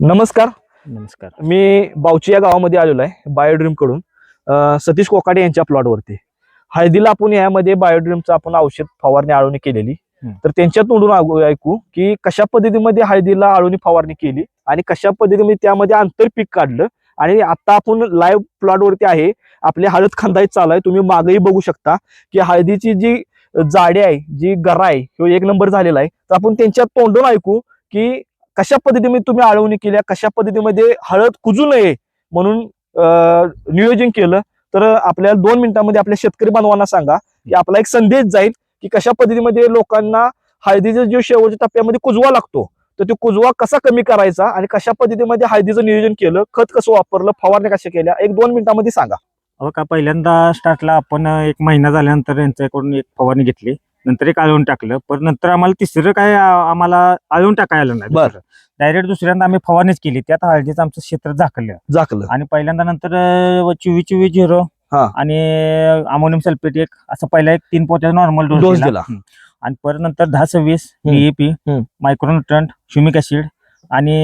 नमस्कार. नमस्कार. मी बावची या गावामध्ये आलेलो आहे बायोड्रीमकडून. अं, सतीश कोकाटे यांच्या प्लॉटवरती हळदीला आपण यामध्ये बायोड्रीमचं आपण औषध फवारणी आळवणी केलेली. हम्म. तर त्यांच्या तोंडून आगो- ऐकू की कशा पद्धतीमध्ये हळदीला आळवणी फवारणी केली आणि कशा पद्धतीमध्ये त्यामध्ये आंतरपीक काढलं आणि आता आपण लाईव्ह प्लॉटवरती आहे. आपली हळद खांदाय चालू आहे. तुम्ही मागेही बघू शकता की हळदीची जी जाडी आहे जी गरा आहे तो एक नंबर झालेला आहे. तर आपण त्यांच्या तोंडून ऐकू की कशा पद्धतीमध्ये तुम्ही आळवणी केल्या कशा पद्धतीमध्ये हळद कुजू नये म्हणून नियोजन केलं. तर आपल्याला दोन मिनिटांमध्ये आपल्या शेतकरी बांधवांना सांगा की आपला एक संदेश जाईल की कशा पद्धतीमध्ये लोकांना हळदीचा जो शेवटच्या टप्प्यामध्ये कुजवा लागतो तर तो कुजवा कसा कमी करायचा आणि कशा पद्धतीमध्ये हळदीचं नियोजन केलं खत कसं वापरलं फवारण्या कशा केल्या एक दोन मिनिटांमध्ये सांगा. अहो का पहिल्यांदा स्टार्टला आपण एक महिना झाल्यानंतर यांच्याकडून एक फवारणी घेतली. नंतर एक आळवून टाकलं पण नंतर आम्हाला तिसरं काय आम्हाला आळवून टाकायला आलं बरं. नाही डायरेक्ट दुसऱ्यांदा आम्ही फवारणीच केली त्यात हळदीचं आमचं क्षेत्र झाकलं झाकलं आणि पहिल्यांदा नंतर अं, चोवीस चोवीस झिरो हा. आणि अमोनियम सल्फेट एक असं पहिला एक तीन पोत्या नॉर्मल Dose डोस दिला. दिला. आणि परत नंतर दहा सव्वीस. डीएपी. मायक्रोन्युट्रंट ह्युमिक ऍसिड आणि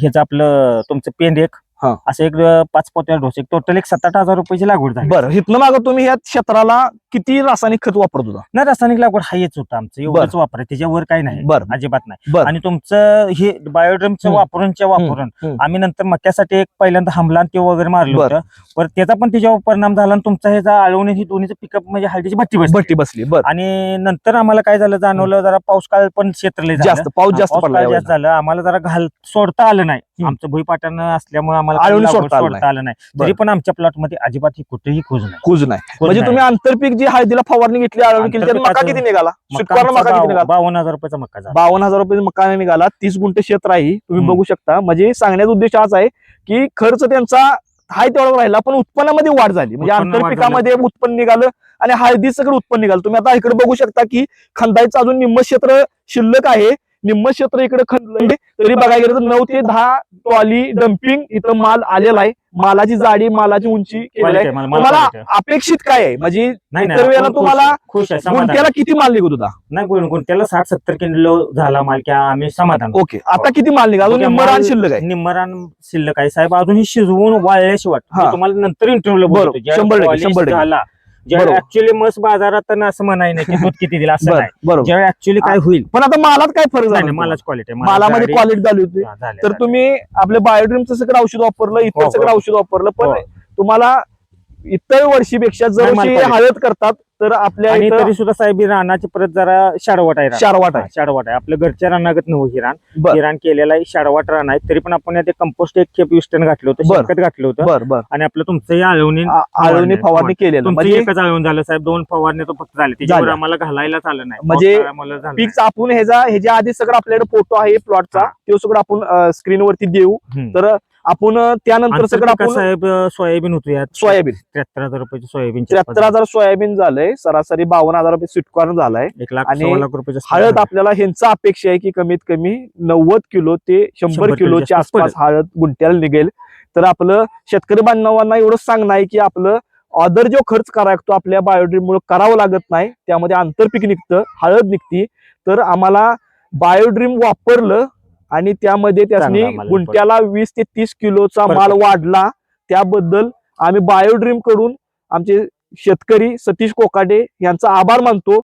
ह्याचं आपलं तुमचं पेंड एक हा. असं एक अं, पाच पोत्या डोस. एक टोटल एक सात आठ हजार रुपयाची लागवड झाली. बरं इथनं मागं तुम्ही या क्षेत्राला किती रासायनिक खत वापरत होता? नाही रासायनिक लागवड हा हेच होतं आमचं. एवढंच वापर त्याच्यावर काही नाही. बरं. अजिबात नाही. बरं. आणि तुमचं हे बायोड्रमचं. वापरूनच्या वापरून हं. आम्ही नंतर मक्यासाठी एक पहिल्यांदा हमला ते वगैरे मारलं बरं. होतं. पण त्याचा पण त्याच्यावर परिणाम झाला आणि तुमचा ह्याचा आळवणी ही दोन्हीचं पिकअप म्हणजे हळदीची भट्टी बसली. भट्टी बसली. बरं. आणि नंतर आम्हाला काय झालं जाणवलं जरा पाऊस काळ पण क्षेत्र जास्त. पाऊस जास्त पडला यावेळेला. झालं. आम्हाला जरा घाल सोडता आलं नाही. आमचं भुईपाटण असल्यामुळे आम्हाला आळवणी काही सोडता आलं लागवड सोडता आलं नाही. बरं. तरी पण आमच्या प्लॉटमध्ये अजिबात ही कुठेही खोज नाही. कुज नाही. म्हणजे नाही. तुम्ही आंतरपीक जी हळदीला फवारणी घेतली आळवणी केली मका आंतरपिकाचं- किती निघाला? मका स्वीकारला आमचा मका किती बाव- निघाला? बावन्न हजार रुपयाचा मका झाला. बावन्न हजार रुपये मका निघाला. तीस गुंठ क्षेत्र आहे. तुम्ही हम्म. बघू शकता. म्हणजे सांगण्याचा उद्देश हाच आहे की खर्च त्यांचा हाय तेवढा राहिला पण उत्पन्नामध्ये वाढ झाली. म्हणजे उत्पन्न वाढ आंतरपिकामध्ये उत्पन्न निघालं आणि हळदी सगळं उत्पन्न निघालं. तुम्ही आता इकडे बघू शकता की खंदायचं अजून निम्म क्षेत्र शिल्लक आहे. निम्म क्षेत्र इकडे खंदलंय तरी बघायला गेलं तर नऊ ते दहा ट्रॉली डम्पिंग इथं माल आलेला आहे. मालाची जाडी मालाची उंची केलेली आहे. मला- तुम्हाला. अपेक्षित काय आहे? म्हणजे नाही इतर वेळेला तुम्हाला खुश आहे गुंठ्याला किती माल निघत होता? नाही गुण गुंट्याला साठ सत्तर किलो झाला माल की आम्ही समाधान. ओके आता किती माल निघाला? अजून बघा, निम्म रान माल- शिल्लक आहे. निम्मरान शिल्लक आहे. साहेब अजून ही शिजवून वाळल्याशिवाय तुम्हाला नंतर इंटरव्ह्यू बरोबर, शंभर टक्के, बरोबर. ऍक्च्युअली मस बाजारात तर असं म्हणाय नाही की दूध किती दिलं असं बरं नाही बरोबर ज्यावेळी ऍक्च्युअली काय होईल पण आता मालात काय फरक झाला नाही, मालाच क्वालिटी मालामध्ये क्वालिटी झाली होती तर तुम्ही आपल्या बायोड्रीमचं सगळं औषध वापरलं इतर हो, सगळं हो. औषध वापरलं पण हो. तुम्हाला इतर वर्षीपेक्षा जर नाही, माल अशी quality. हळद करतात तर आपल्या आणि इथं तरी सुद्धा साहेब ही रानाची परत जरा शाडवाट आहे रान. शारवाट हा, आहे शाडवाट आहे. आपल्या घरच्या रानागत नव्ह ही रान. बर. ही रान केलेला आहे शाडवाट रान आहे. तरी पण आपण यात कंपोस्ट एक खेप युस्टन घातलं होतं बरं. शेणखत घातलं होतं. बर बर. आणि आपलं तुमचंही आळवणी आ- आळवणी फवारणी. केलेलं. तुमची म्हणजे एकच आळवून झालं साहेब. दोन फवारणी तो फक्त झाले. त्याच्यावर झाल्या. आम्हाला घालायलाच आलं नाही. म्हणजे पाऊस आम्हाला झाला पीक आपण ह्याचा ह्याच्या आधी सगळं आपल्याकडे फोटो आहे प्लॉटचा हा. तो सगळं आपण स्क्रीनवरती देऊ. नाही. हम्म. तर आपण त्यानंतर सगळं आपण सोयाबीन होतो यात. सोयाबीन. त्र्याहत्तर हजार रुपयाचे सोयाबीन त्र्याहत्तर हजार सोयाबीन झालंय सरासरी बावन्न हजार रुपये स्वीटकॉर्न झालाय. एक लाख आणि लाख रुपयाचे हळद आपल्याला ह्यांचा अपेक्षा आहे की कमीत कमी नव्वद किलो ते शंभर किलोच्या आसपास हळद गुंट्याला निघेल. तर आपलं शेतकरी बांधवांना एवढंच सांगणं आहे की आपलं ऑदर जो खर्च करावा लागतो आपल्या बायोड्रीम मुळे करावं लागत नाही. त्यामध्ये आंतरपीक निघतं हळद निघती. तर आम्हाला बायोड्रीम वापरलं आणि त्यामध्ये माल गुंट्याला वीस ते तीस किलोचा. माल वाढला. त्याबद्दल आम्ही बायोड्रीमकडून आमचे शेतकरी सतीश कोकाटे यांचा आभार मानतो.